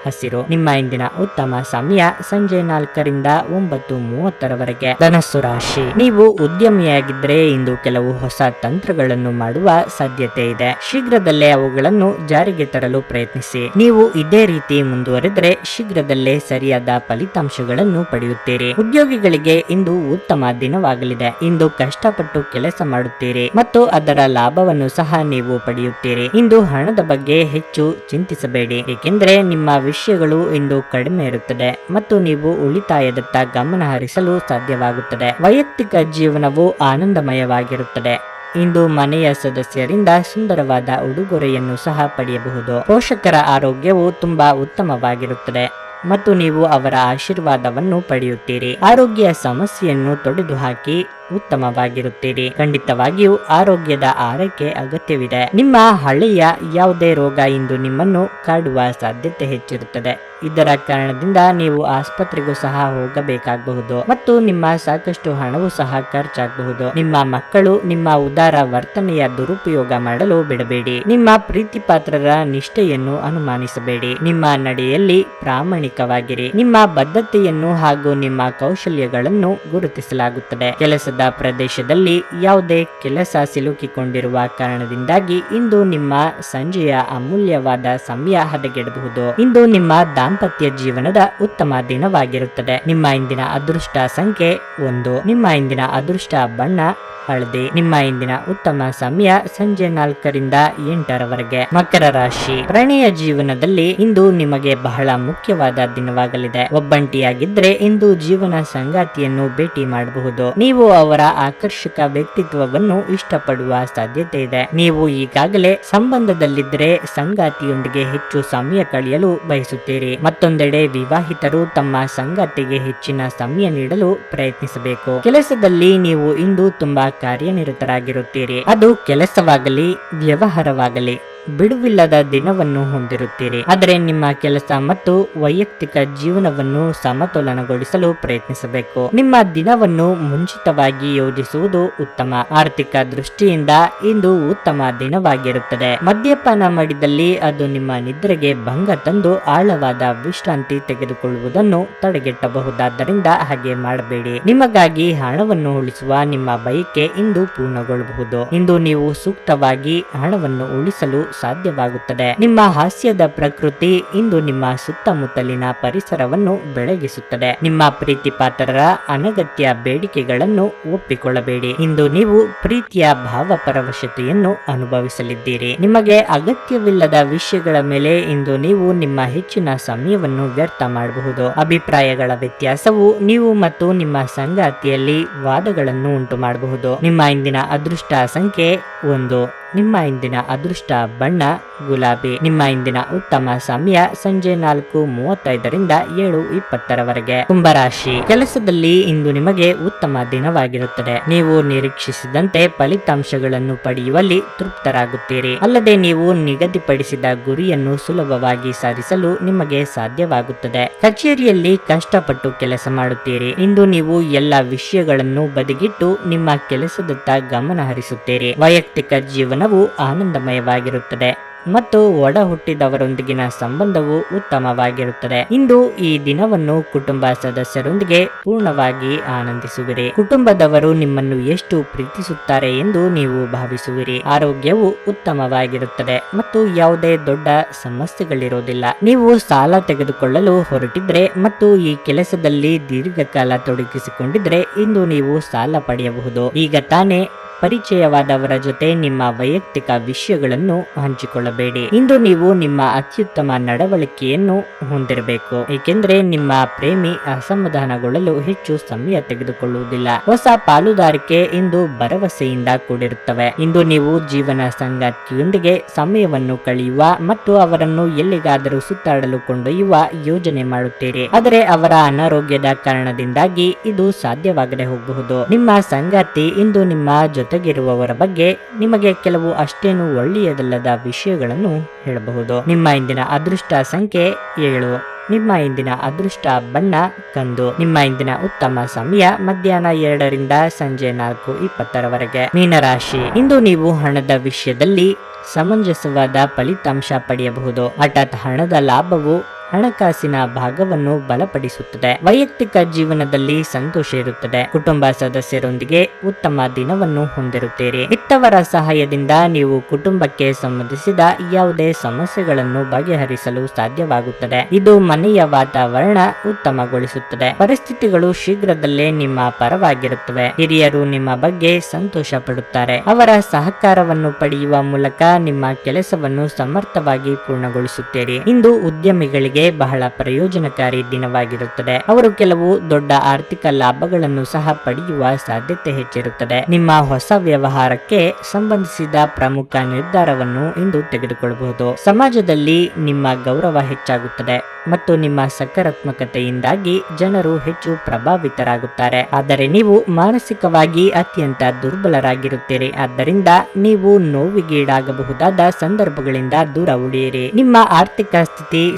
ಹಸಿರು. ನಿಮ್ಮ ಇಂದಿನ ಉತ್ತಮ ಸಮಯ ಸಂಜೆ ನಾಲ್ಕರಿಂದ ಒಂಬತ್ತು ಮೂವತ್ತರವರೆಗೆ. ಧನಸ್ಸು ರಾಶಿ. ನೀವು ಉದ್ಯಮಿಯಾಗಿದ್ದರೆ ಇಂದು ಕೆಲವು ಹೊಸ ತಂತ್ರಗಳನ್ನು ಮಾಡುವ ಸಾಧ್ಯತೆ ಇದೆ. ಶೀಘ್ರದಲ್ಲೇ ಅವುಗಳನ್ನು ಜಾರಿಗೆ ತರಲು ಪ್ರಯತ್ನಿಸಿ. ನೀವು ಇದೇ ರೀತಿ ಮುಂದುವರೆದರೆ ಶೀಘ್ರದಲ್ಲೇ ಸರಿಯಾದ ಫಲಿತಾಂಶಗಳನ್ನು ಪಡೆಯುತ್ತೀರಿ. ಉದ್ಯೋಗಿಗಳಿಗೆ ಇಂದು ಉತ್ತಮ ದಿನವಾಗಲಿದೆ. ಇಂದು ಕಷ್ಟಪಟ್ಟು ಕೆಲಸ ಮಾಡುತ್ತೀರಿ ಮತ್ತು ಅದರ ಲಾಭವನ್ನು ಸಹ ನೀವು ಪಡೆಯುತ್ತೀರಿ. ಇಂದು ಹಣದ ಬಗ್ಗೆ ಹೆಚ್ಚು ಚಿಂತಿಸಬೇಡಿ. ಏಕೆಂದರೆ ನಿಮ್ಮ ವಿಷಯಗಳು ಇಂದು ಕಡಿಮೆ ಇರುತ್ತದೆ ಮತ್ತು ನೀವು ಉಳಿತಾಯದತ್ತ ಗಮನ ಹರಿಸಲು ಸಾಧ್ಯವಾಗುತ್ತದೆ. ವೈಯಕ್ತಿಕ ಜೀವನವು ಆನಂದಮಯವಾಗಿರುತ್ತದೆ. ಇಂದು ಮನೆಯ ಸದಸ್ಯರಿಂದ ಸುಂದರವಾದ ಉಡುಗೊರೆಯನ್ನು ಸಹ ಪಡೆಯಬಹುದು. ಪೋಷಕರ ಆರೋಗ್ಯವು ತುಂಬಾ ಉತ್ತಮವಾಗಿರುತ್ತದೆ ಮತ್ತು ನೀವು ಅವರ ಆಶೀರ್ವಾದವನ್ನು ಪಡೆಯುತ್ತೀರಿ. ಆರೋಗ್ಯ ಸಮಸ್ಯೆಯನ್ನು ತೊಡೆದು ಹಾಕಿ ಉತ್ತಮವಾಗಿರುತ್ತೀರಿ. ಖಂಡಿತವಾಗಿಯೂ ಆರೋಗ್ಯದ ಆರೈಕೆ ಅಗತ್ಯವಿದೆ. ನಿಮ್ಮ ಹಳೆಯ ಯಾವುದೇ ರೋಗ ಇಂದು ನಿಮ್ಮನ್ನು ಕಾಡುವ ಸಾಧ್ಯತೆ ಹೆಚ್ಚಿರುತ್ತದೆ. ಇದರ ಕಾರಣದಿಂದ ನೀವು ಆಸ್ಪತ್ರೆಗೂ ಸಹ ಹೋಗಬೇಕಾಗಬಹುದು ಮತ್ತು ನಿಮ್ಮ ಸಾಕಷ್ಟು ಹಣವು ಸಹ ಖರ್ಚಾಗಬಹುದು. ನಿಮ್ಮ ಮಕ್ಕಳು ನಿಮ್ಮ ಉದಾರ ವರ್ತನೆಯ ದುರುಪಯೋಗ ಮಾಡಲು ಬಿಡಬೇಡಿ. ನಿಮ್ಮ ಪ್ರೀತಿ ಪಾತ್ರರ ನಿಷ್ಠೆಯನ್ನು ಅನುಮಾನಿಸಬೇಡಿ. ನಿಮ್ಮ ನಡೆಯಲ್ಲಿ ಪ್ರಾಮಾಣಿಕವಾಗಿರಿ. ನಿಮ್ಮ ಬದ್ಧತೆಯನ್ನು ಹಾಗೂ ನಿಮ್ಮ ಕೌಶಲ್ಯಗಳನ್ನು ಗುರುತಿಸಲಾಗುತ್ತದೆ. ಕೆಲಸದ ಪ್ರದೇಶದಲ್ಲಿ ಯಾವುದೇ ಕೆಲಸ ಸಿಲುಕಿಕೊಂಡಿರುವ ಕಾರಣದಿಂದಾಗಿ ಇಂದು ನಿಮ್ಮ ಸಂಜೆಯ ಅಮೂಲ್ಯವಾದ ಸಮಯ ಹದಗೆಡಬಹುದು. ಇಂದು ನಿಮ್ಮ ದಾಂಪತ್ಯ ಜೀವನದ ಉತ್ತಮ ದಿನವಾಗಿರುತ್ತದೆ. ನಿಮ್ಮ ಇಂದಿನ ಅದೃಷ್ಟ ಸಂಖ್ಯೆ ಒಂದು. ನಿಮ್ಮ ಇಂದಿನ ಅದೃಷ್ಟ ಬಣ್ಣ ಹಳದಿ. ನಿಮ್ಮ ಇಂದಿನ ಉತ್ತಮ ಸಮಯ ಸಂಜೆ ನಾಲ್ಕರಿಂದ ಎಂಟರವರೆಗೆ. ಮಕರ ರಾಶಿ. ಪ್ರಣಯ ಜೀವನದಲ್ಲಿ ಇಂದು ನಿಮಗೆ ಬಹಳ ಮುಖ್ಯವಾದ ದಿನವಾಗಲಿದೆ. ಒಬ್ಬಂಟಿಯಾಗಿದ್ರೆ ಇಂದು ಜೀವನ ಸಂಗಾತಿಯನ್ನು ಭೇಟಿ ಮಾಡಬಹುದು. ನೀವು ಅವರ ಆಕರ್ಷಕ ವ್ಯಕ್ತಿತ್ವವನ್ನು ಇಷ್ಟಪಡುವ ಸಾಧ್ಯತೆ ಇದೆ ನೀವು ಈಗಾಗಲೇ ಸಂಬಂಧದಲ್ಲಿದ್ದರೆ ಸಂಗಾತಿಯೊಂದಿಗೆ ಹೆಚ್ಚು ಸಮಯ ಕಳೆಯಲು ಬಯಸುತ್ತೀರಿ. ಮತ್ತೊಂದೆಡೆ ವಿವಾಹಿತರು ತಮ್ಮ ಸಂಗಾತಿಗೆ ಹೆಚ್ಚಿನ ಸಮಯ ನೀಡಲು ಪ್ರಯತ್ನಿಸಬೇಕು. ಕೆಲಸದಲ್ಲಿ ನೀವು ಇಂದು ತುಂಬಾ ಕಾರ್ಯನಿರತರಾಗಿರುತ್ತೀರಿ. ಅದು ಕೆಲಸವಾಗಲಿ, ವ್ಯವಹಾರವಾಗಲಿ. ಬಿಡುವಿಲ್ಲದ ದಿನವನ್ನು ಹೊಂದಿರುತ್ತೀರಿ. ಆದರೆ ನಿಮ್ಮ ಕೆಲಸ ಮತ್ತು ವೈಯಕ್ತಿಕ ಜೀವನವನ್ನು ಸಮತೋಲನಗೊಳಿಸಲು ಪ್ರಯತ್ನಿಸಬೇಕು. ನಿಮ್ಮ ದಿನವನ್ನು ಮುಂಚಿತವಾಗಿ ಯೋಜಿಸುವುದು ಉತ್ತಮ. ಆರ್ಥಿಕ ದೃಷ್ಟಿಯಿಂದ ಇಂದು ಉತ್ತಮ ದಿನವಾಗಿರುತ್ತದೆ. ಮದ್ಯಪಾನ ಮಾಡಿದಲ್ಲಿ ಅದು ನಿಮ್ಮ ನಿದ್ರೆಗೆ ಭಂಗ ತಂದು ಆಳವಾದ ವಿಶ್ರಾಂತಿ ತೆಗೆದುಕೊಳ್ಳುವುದನ್ನು ತಡೆಗಟ್ಟಬಹುದಾದ್ದರಿಂದ ಹಾಗೆ ಮಾಡಬೇಡಿ. ನಿಮಗಾಗಿ ಹಣವನ್ನು ಉಳಿಸುವ ನಿಮ್ಮ ಬಯಕೆ ಇಂದು ಪೂರ್ಣಗೊಳ್ಳಬಹುದು. ಇಂದು ನೀವು ಸೂಕ್ತವಾಗಿ ಹಣವನ್ನು ಉಳಿಸಲು ಸಾಧ್ಯವಾಗುತ್ತದೆ. ನಿಮ್ಮ ಹಾಸ್ಯದ ಪ್ರಕೃತಿ ಇಂದು ನಿಮ್ಮ ಸುತ್ತಮುತ್ತಲಿನ ಪರಿಸರವನ್ನು ಬೆಳಗಿಸುತ್ತದೆ. ನಿಮ್ಮ ಪ್ರೀತಿ ಪಾತ್ರರ ಅನಗತ್ಯ ಬೇಡಿಕೆಗಳನ್ನು ಒಪ್ಪಿಕೊಳ್ಳಬೇಡಿ. ಇಂದು ನೀವು ಪ್ರೀತಿಯ ಭಾವಪರವಶತೆಯನ್ನು ಅನುಭವಿಸಲಿದ್ದೀರಿ. ನಿಮಗೆ ಅಗತ್ಯವಿಲ್ಲದ ವಿಷಯಗಳ ಮೇಲೆ ಇಂದು ನೀವು ನಿಮ್ಮ ಹೆಚ್ಚಿನ ಸಮಯವನ್ನು ವ್ಯರ್ಥ ಮಾಡಬಹುದು. ಅಭಿಪ್ರಾಯಗಳ ವ್ಯತ್ಯಾಸವು ನೀವು ಮತ್ತು ನಿಮ್ಮ ಸಂಗಾತಿಯಲ್ಲಿ ವಾದಗಳನ್ನು ಉಂಟು ಮಾಡಬಹುದು ನಿಮ್ಮ ಇಂದಿನ ಅದೃಷ್ಟ ಸಂಖ್ಯೆ ಒಂದು. ನಿಮ್ಮ ಇಂದಿನ ಅದೃಷ್ಟ ಬಣ್ಣ, ಗುಲಾಬಿ ನಿಮ್ಮ ಇಂದಿನ ಉತ್ತಮ ಸಮಯ ಸಂಜೆ ನಾಲ್ಕು ಮೂವತ್ತೈದರಿಂದ ಏಳು ಇಪ್ಪತ್ತರವರೆಗೆ. ಕುಂಭರಾಶಿ. ಕೆಲಸದಲ್ಲಿ ಇಂದು ನಿಮಗೆ ಉತ್ತಮ ದಿನವಾಗಿರುತ್ತದೆ. ನೀವು ನಿರೀಕ್ಷಿಸಿದಂತೆ ಫಲಿತಾಂಶಗಳನ್ನು ಪಡೆಯುವಲ್ಲಿ ತೃಪ್ತರಾಗುತ್ತೀರಿ. ಅಲ್ಲದೆ ನೀವು ನಿಗದಿಪಡಿಸಿದ ಗುರಿಯನ್ನು ಸುಲಭವಾಗಿ ಸಾಧಿಸಲು ನಿಮಗೆ ಸಾಧ್ಯವಾಗುತ್ತದೆ. ಕಚೇರಿಯಲ್ಲಿ ಕಷ್ಟಪಟ್ಟು ಕೆಲಸ ಮಾಡುತ್ತೀರಿ. ಇಂದು ನೀವು ಎಲ್ಲ ವಿಷಯಗಳನ್ನು ಬದಿಗಿಟ್ಟು ನಿಮ್ಮ ಕೆಲಸದತ್ತ ಗಮನ ಹರಿಸುತ್ತೀರಿ ವೈಯಕ್ತಿಕ ಜೀವನವು ಆನಂದಮಯವಾಗಿರುತ್ತದೆ ಮತ್ತು ಒಡ ಹುಟ್ಟಿದವರೊಂದಿಗಿನ ಸಂಬಂಧವು ಉತ್ತಮವಾಗಿರುತ್ತದೆ. ಇಂದು ಈ ದಿನವನ್ನು ಕುಟುಂಬ ಸದಸ್ಯರೊಂದಿಗೆ ಪೂರ್ಣವಾಗಿ ಆನಂದಿಸುವಿರಿ. ಕುಟುಂಬದವರು ನಿಮ್ಮನ್ನು ಎಷ್ಟು ಪ್ರೀತಿಸುತ್ತಾರೆ ಎಂದು ನೀವು ಭಾವಿಸುವಿರಿ. ಆರೋಗ್ಯವು ಉತ್ತಮವಾಗಿರುತ್ತದೆ ಮತ್ತು ಯಾವುದೇ ದೊಡ್ಡ ಸಮಸ್ಯೆಗಳಿರೋದಿಲ್ಲ ನೀವು ಸಾಲ ತೆಗೆದುಕೊಳ್ಳಲು ಹೊರಟಿದ್ರೆ ಮತ್ತು ಈ ಕೆಲಸದಲ್ಲಿ ದೀರ್ಘಕಾಲ ತೊಡಗಿಸಿಕೊಂಡಿದ್ರೆ ಇಂದು ನೀವು ಸಾಲ ಪಡೆಯಬಹುದು. ಈಗ ತಾನೇ ಪರಿಚಯವಾದವರ ಜೊತೆ ನಿಮ್ಮ ವೈಯಕ್ತಿಕ ವಿಷಯಗಳನ್ನು ಹಂಚಿಕೊಳ್ಳಬೇಡಿ. ಇಂದು ನೀವು ನಿಮ್ಮ ಅತ್ಯುತ್ತಮ ನಡವಳಿಕೆಯನ್ನು ಹೊಂದಿರಬೇಕು. ಏಕೆಂದರೆ ನಿಮ್ಮ ಪ್ರೇಮಿ ಅಸಮಾಧಾನಗೊಳ್ಳಲು ಹೆಚ್ಚು ಸಮಯ ತೆಗೆದುಕೊಳ್ಳುವುದಿಲ್ಲ. ಹೊಸ ಪಾಲುದಾರಿಕೆ ಇಂದು ಭರವಸೆಯಿಂದ ಕೂಡಿರುತ್ತವೆ. ಇಂದು ನೀವು ಜೀವನ ಸಂಗಾತಿಯೊಂದಿಗೆ ಸಮಯವನ್ನು ಕಳೆಯುವ ಮತ್ತು ಅವರನ್ನು ಎಲ್ಲಿಗಾದರೂ ಸುತ್ತಾಡಲು ಕೊಂಡೊಯ್ಯುವ ಯೋಜನೆ ಮಾಡುತ್ತೀರಿ. ಆದರೆ ಅವರ ಅನಾರೋಗ್ಯದ ಕಾರಣದಿಂದಾಗಿ ಇದು ಸಾಧ್ಯವಾಗದೆ ಹೋಗಬಹುದು. ನಿಮ್ಮ ಸಂಗಾತಿ ಇಂದು ನಿಮ್ಮ ಜೊತೆಗಿರುವವರ ಬಗ್ಗೆ ನಿಮಗೆ ಕೆಲವು ಅಷ್ಟೇನು ಒಳ್ಳೆಯದಲ್ಲದ ವಿಷಯಗಳನ್ನು ಹೇಳಬಹುದು. ನಿಮ್ಮ ಇಂದಿನ ಅದೃಷ್ಟ ಸಂಖ್ಯೆ ಏಳು. ನಿಮ್ಮ ಇಂದಿನ ಅದೃಷ್ಟ ಬಣ್ಣ ಕಂದು. ನಿಮ್ಮ ಇಂದಿನ ಉತ್ತಮ ಸಮಯ ಮಧ್ಯಾಹ್ನ ಎರಡರಿಂದ ಸಂಜೆ ನಾಲ್ಕು ಇಪ್ಪತ್ತರವರೆಗೆ. ಮೀನರಾಶಿ. ಇಂದು ನೀವು ಹಣದ ವಿಷಯದಲ್ಲಿ ಸಮಂಜಸವಾದ ಫಲಿತಾಂಶ ಪಡೆಯಬಹುದು. ಹಠಾತ್ ಹಣದ ಲಾಭವು ಹಣಕಾಸಿನ ಭಾಗವನ್ನು ಬಲಪಡಿಸುತ್ತದೆ. ವೈಯಕ್ತಿಕ ಜೀವನದಲ್ಲಿ ಸಂತೋಷ ಇರುತ್ತದೆ. ಕುಟುಂಬ ಸದಸ್ಯರೊಂದಿಗೆ ಉತ್ತಮ ದಿನವನ್ನು ಹೊಂದಿರುತ್ತೀರಿ. ಇತ್ತವರ ಸಹಾಯದಿಂದ ನೀವು ಕುಟುಂಬಕ್ಕೆ ಸಂಬಂಧಿಸಿದ ಯಾವುದೇ ಸಮಸ್ಯೆಗಳನ್ನು ಬಗೆಹರಿಸಲು ಸಾಧ್ಯವಾಗುತ್ತದೆ. ಇದು ಮನೆಯ ವಾತಾವರಣ ಉತ್ತಮಗೊಳಿಸುತ್ತದೆ. ಪರಿಸ್ಥಿತಿಗಳು ಶೀಘ್ರದಲ್ಲೇ ನಿಮ್ಮ ಪರವಾಗಿರುತ್ತವೆ. ಹಿರಿಯರು ನಿಮ್ಮ ಬಗ್ಗೆ ಸಂತೋಷ ಪಡುತ್ತಾರೆ ಅವರ ಸಹಕಾರವನ್ನು ಪಡೆಯುವ ಮೂಲಕ ನಿಮ್ಮ ಕೆಲಸವನ್ನು ಸಮರ್ಥವಾಗಿ ಪೂರ್ಣಗೊಳಿಸುತ್ತೀರಿ. ಇಂದು ಉದ್ಯಮಿಗಳಿಗೆ ಬಹಳ ಪ್ರಯೋಜನಕಾರಿ ದಿನವಾಗಿರುತ್ತದೆ. ಅವರು ಕೆಲವು ದೊಡ್ಡ ಆರ್ಥಿಕ ಲಾಭಗಳನ್ನು ಸಹ ಪಡೆಯುವ ಸಾಧ್ಯತೆ ಹೆಚ್ಚಿರುತ್ತದೆ. ನಿಮ್ಮ ಹೊಸ ವ್ಯವಹಾರಕ್ಕೆ ಸಂಬಂಧಿಸಿದ ಪ್ರಮುಖ ನಿರ್ಧಾರವನ್ನು ಇಂದು ತೆಗೆದುಕೊಳ್ಳಬಹುದು. ಸಮಾಜದಲ್ಲಿ ನಿಮ್ಮ ಗೌರವ ಹೆಚ್ಚಾಗುತ್ತದೆ ಮತ್ತು ನಿಮ್ಮ ಸಕಾರಾತ್ಮಕತೆಯಿಂದಾಗಿ ಜನರು ಹೆಚ್ಚು ಪ್ರಭಾವಿತರಾಗುತ್ತಾರೆ. ಆದರೆ ನೀವು ಮಾನಸಿಕವಾಗಿ ಅತ್ಯಂತ ದುರ್ಬಲರಾಗಿರುತ್ತೀರಿ. ಆದ್ದರಿಂದ ನೀವು ನೋವಿಗೀಡಾಗಬಹುದಾದ ಸಂದರ್ಭಗಳಿಂದ ದೂರ ಉಳಿಯಿರಿ. ನಿಮ್ಮ ಆರ್ಥಿಕ ಸ್ಥಿತಿ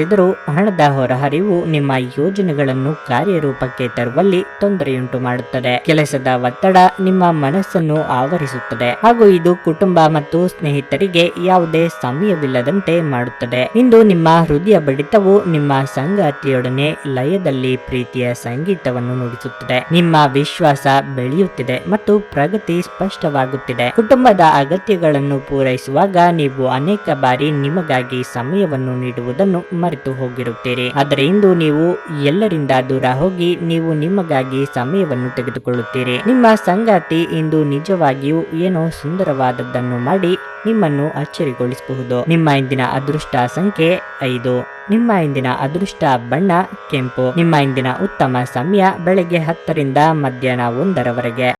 ಸುಧಾರಿಸಿದರೂ ಹಣದ ಹೊರಹರಿವು ನಿಮ್ಮ ಯೋಜನೆಗಳನ್ನು ಕಾರ್ಯರೂಪಕ್ಕೆ ತರುವಲ್ಲಿ ತೊಂದರೆಯುಂಟು ಮಾಡುತ್ತದೆ. ಕೆಲಸದ ಒತ್ತಡ ನಿಮ್ಮ ಮನಸ್ಸನ್ನು ಆವರಿಸುತ್ತದೆ. ಹಾಗೂ ಇದು ಕುಟುಂಬ ಮತ್ತು ಸ್ನೇಹಿತರಿಗೆ ಯಾವುದೇ ಸಮಯವಿಲ್ಲದಂತೆ ಮಾಡುತ್ತದೆ. ಇಂದು ನಿಮ್ಮ ಹೃದಯ ಬಡಿತವು ನಿಮ್ಮ ಸಂಗಾತಿಯೊಡನೆ ಲಯದಲ್ಲಿ ಪ್ರೀತಿಯ ಸಂಗೀತವನ್ನು ನುಡಿಸುತ್ತದೆ. ನಿಮ್ಮ ವಿಶ್ವಾಸ ಬೆಳೆಯುತ್ತಿದೆ ಮತ್ತು ಪ್ರಗತಿ ಸ್ಪಷ್ಟವಾಗುತ್ತಿದೆ. ಕುಟುಂಬದ ಅಗತ್ಯಗಳನ್ನು ಪೂರೈಸುವಾಗ ನೀವು ಅನೇಕ ಬಾರಿ ನಿಮಗಾಗಿ ಸಮಯವನ್ನು ನೀಡುವುದನ್ನು ಮರೆತು ಹೋಗಿರುತ್ತೀರಿ. ಆದರೆ ಇಂದು ನೀವು ಎಲ್ಲರಿಂದ ದೂರ ಹೋಗಿ ನೀವು ನಿಮಗಾಗಿ ಸಮಯವನ್ನು ತೆಗೆದುಕೊಳ್ಳುತ್ತೀರಿ. ನಿಮ್ಮ ಸಂಗಾತಿ ಇಂದು ನಿಜವಾಗಿಯೂ ಏನೋ ಸುಂದರವಾದದ್ದನ್ನು ಮಾಡಿ ನಿಮ್ಮನ್ನು ಅಚ್ಚರಿಗೊಳಿಸಬಹುದು. ನಿಮ್ಮ ಇಂದಿನ ಅದೃಷ್ಟ ಸಂಖ್ಯೆ ಐದು. ನಿಮ್ಮ ಇಂದಿನ ಅದೃಷ್ಟ ಬಣ್ಣ ಕೆಂಪು. ನಿಮ್ಮ ಇಂದಿನ ಉತ್ತಮ ಸಮಯ ಬೆಳಗ್ಗೆ ಹತ್ತರಿಂದ ಮಧ್ಯಾಹ್ನ ಒಂದರವರೆಗೆ.